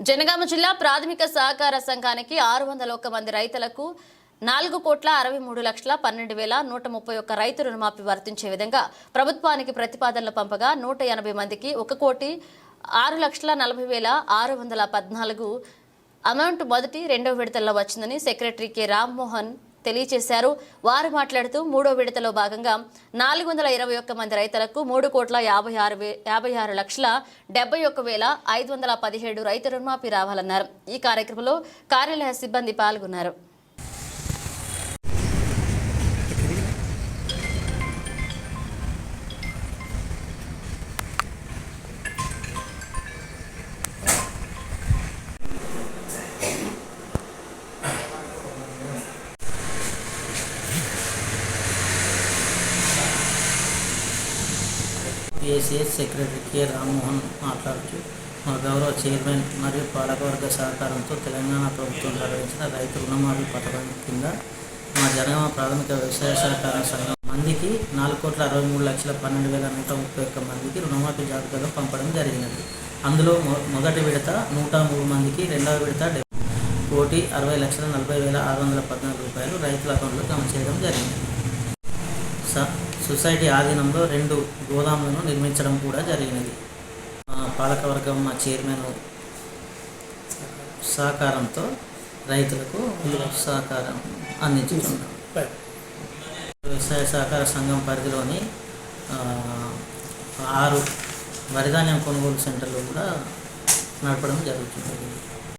జనగామ జిల్లా ప్రాథమిక సహకార సంఘానికి ఆరు వందల ఒక్క మంది రైతులకు నాలుగు కోట్ల అరవై మూడు లక్షల పన్నెండు వేల నూట ముప్పై ఒక్క రైతు రుణమాఫీ వర్తించే విధంగా ప్రభుత్వానికి ప్రతిపాదనలు పంపగా నూట ఎనభై మందికి ఒక కోటి ఆరు లక్షల నలభై వేల ఆరు వందల పద్నాలుగు అమౌంట్ మొదటి రెండవ విడతల్లో వచ్చిందని సెక్రటరీ కె రామ్మోహన్ తెలియజేశారు. వారు మాట్లాడుతూ మూడో విడతలో భాగంగా నాలుగు వందల ఇరవై ఒక్క మంది రైతులకు మూడు కోట్ల యాభై ఆరు యాభై ఆరు లక్షల డెబ్బై ఒక్క వేల ఐదు వందల పదిహేడు రైతు రుణమాఫీ రావాలన్నారు. ఈ కార్యక్రమంలో కార్యాలయ సిబ్బంది పాల్గొన్నారు. ACS secretary K. రామ్మోహన్ మాట్లాడుతూ మా గౌరవ చైర్మన్ మరియు పాలకవర్గ సహకారంతో తెలంగాణ ప్రభుత్వం ప్రకటించిన రైతు రుణమాఫీ పథకం కింద మా జనగామ ప్రాథమిక వ్యవసాయ సహకార సంఘం మందికి నాలుగు కోట్ల అరవై మూడు లక్షల పన్నెండు వేల నూట ముప్పై ఒక్క మందికి రుణమాఫీ జాబితాలో పంపడం జరిగినది. అందులో మొ- మొదటి విడత నూట మూడు మందికి రెండవ విడత కోటి అరవై లక్షల నలభై వేల ఆరు వందల పద్నాలుగు రూపాయలు రైతుల అకౌంట్లో జమ చేయడం జరిగింది. సొసైటీ ఆధీనంలో రెండు గోదాములను నిర్మించడం కూడా జరిగినది. మా పాలకవర్గం మా చైర్మన్ సహకారంతో రైతులకు సహకారం అందించుతున్నాం వ్యవసాయ సహకార సంఘం పరిధిలోని ఆరు వరిధాన్యం కొనుగోలు సెంటర్లు కూడా నడపడం జరుగుతుంది.